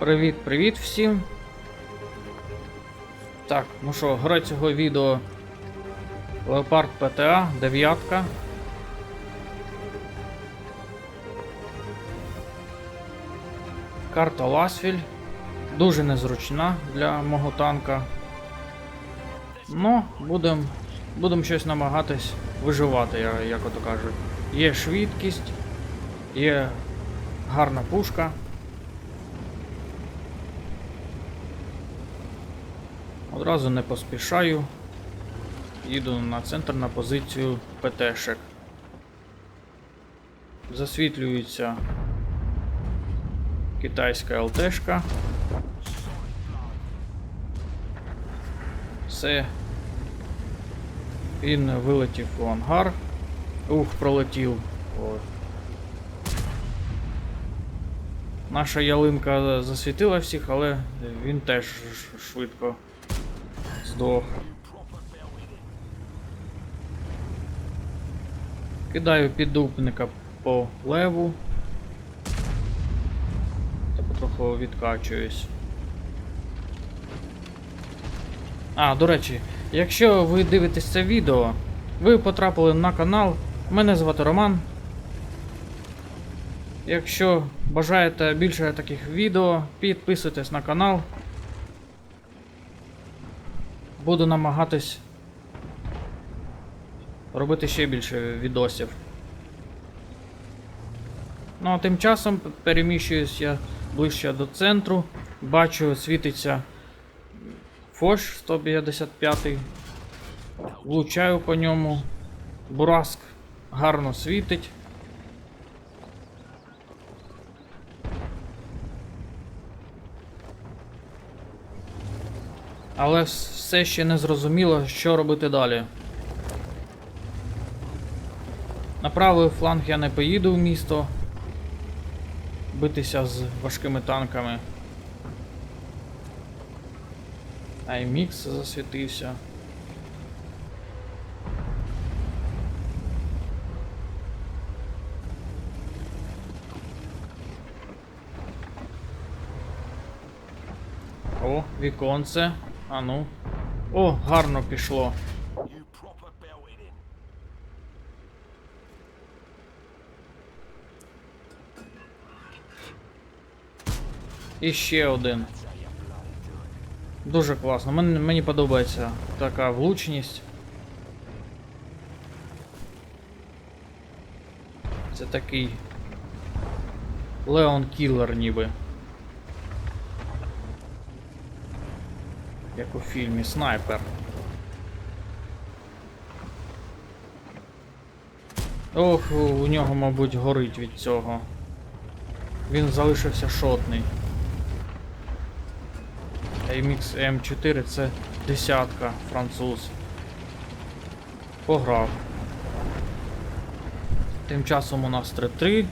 Привіт-привіт всім. Так, ну що, гра цього відео Leopard PTA, дев'ятка. Карта Ласфіль. Дуже незручна для мого танка. Ну, будемо будем щось намагатись виживати, як ото кажуть. Є швидкість, є гарна пушка. Одразу не поспішаю. Їду на центр на позицію ПТшек. Засвітлюється китайська ЛТшка. Все. Він вилетів у ангар. Ух, пролетів. От. Наша ялинка засвітила всіх, але він теж швидко здох. Кидаю піддупника по леву. Та потроху відкачуюсь. А, до речі, якщо ви дивитесь це відео, ви потрапили на канал. Мене звати Роман. Якщо бажаєте більше таких відео, підписуйтесь на канал. Буду намагатись робити ще більше відосів. Ну а тим часом переміщуюсь я ближче до центру. Бачу, світиться Фош 155. Влучаю по ньому. Бураск гарно світить. Але все ще не зрозуміло, що робити далі. На правий фланг я не поїду в місто. Битися з важкими танками. IMX засвітився. О, віконце. А ну. О, гарно пішло. І ще один. Дуже класно. Мені, мені подобається така влучність. Це такий Леон Кіллер ніби. Як у фільмі Снайпер. Ох, у- нього, мабуть, горить від цього. Він залишився шотний. AMX M4 це десятка француз. Пограв. Тим часом у нас 3-3.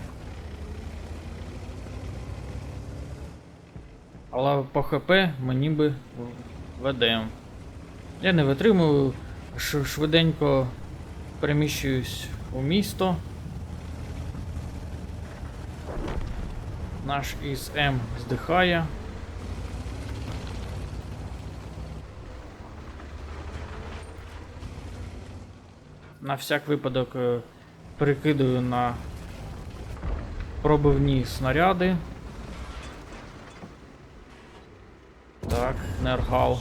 Але по ХП ми ніби ведемо. Я не витримую, швиденько переміщуюсь у місто. Наш із М здихає. На всяк випадок е, перекидую на пробивні снаряди. Так, нергал.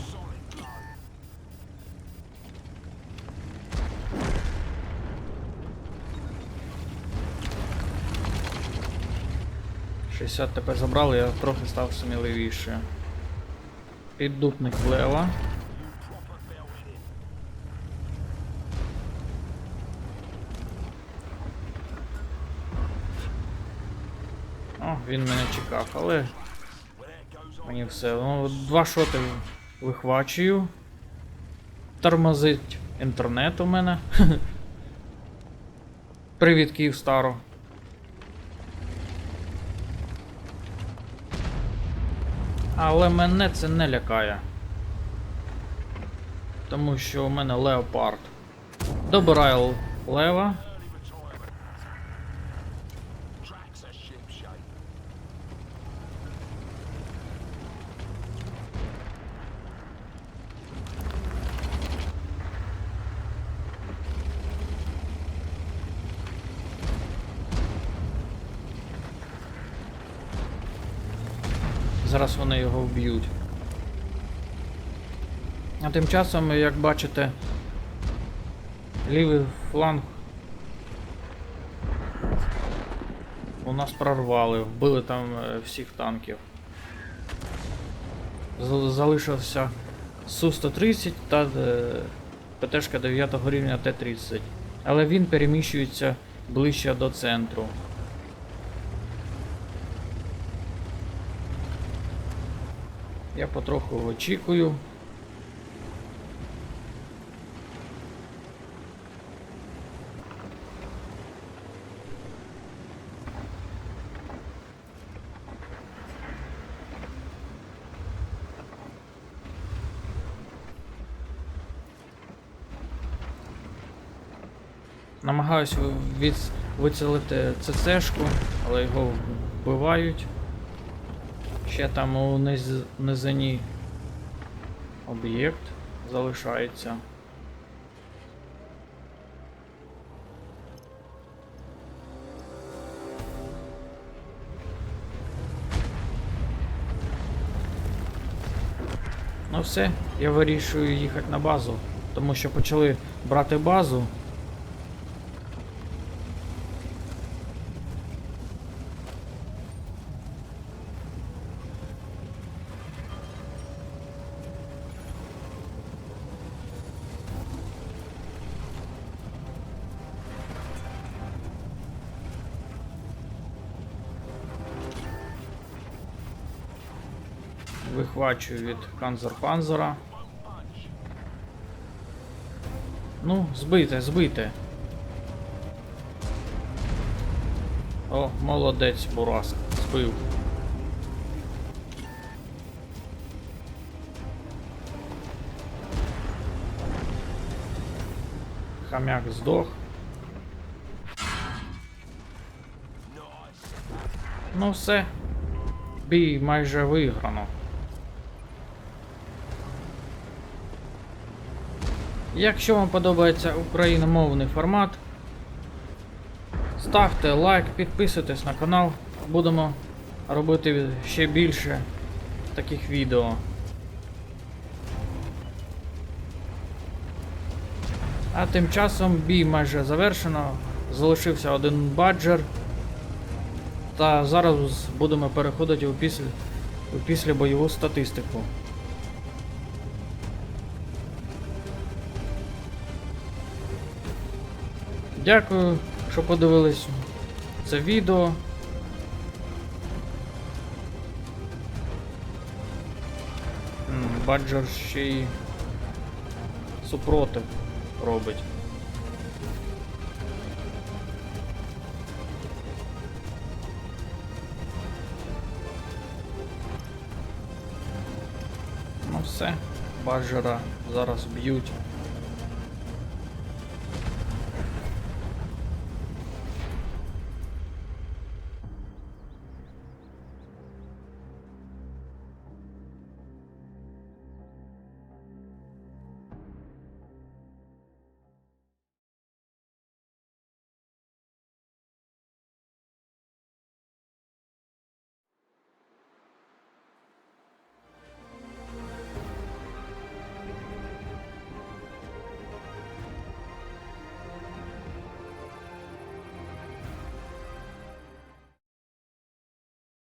Шістдесят тепер забрали, я трохи став сміливіше. Піддупник влево. О, він мене чекав, але мені все. Ну, два шоти вихвачую. Тормозить інтернет у мене. Привіт, Київ Старо. Але мене це не лякає. Тому що у мене леопард. Добираю лева. Зараз вони його вб'ють. А тим часом, як бачите, лівий фланг у нас прорвали, вбили там е, всіх танків. Залишився Су-130 та е, ПТшка 9 рівня Т-30. Але він переміщується ближче до центру. Я потроху очікую. Намагаюсь від... вицілити ЦЦшку, але його вбивають. Ще там у низ... низині об'єкт залишається. Ну все, я вирішую їхати на базу, тому що почали брати базу. Вихвачую від Канзер-Панзера. Ну, збийте, збийте. О, молодець, Бурас. Збив. Хам'як здох. Ну все. Бій майже виграно. Якщо вам подобається україномовний формат, ставте лайк, підписуйтесь на канал. Будемо робити ще більше таких відео. А тим часом бій майже завершено. Залишився один баджер. Та зараз будемо переходити у після, у післябойову статистику. Дякую, що подивились це відео. Баджер ще й супротив робить. Ну все, баджера зараз б'ють.